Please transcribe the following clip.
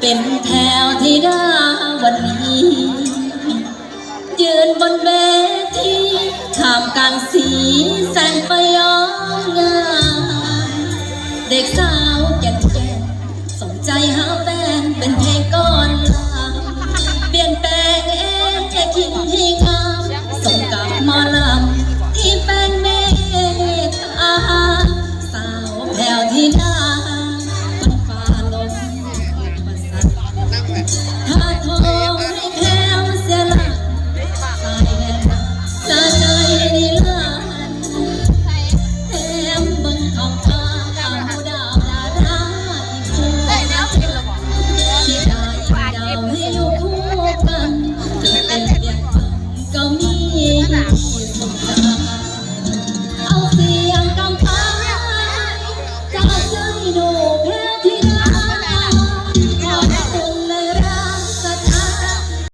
เป็นแถวที่ดาวันนี้ ยืนบนเวทีท่ามกลางสีแสงไฟ Amen.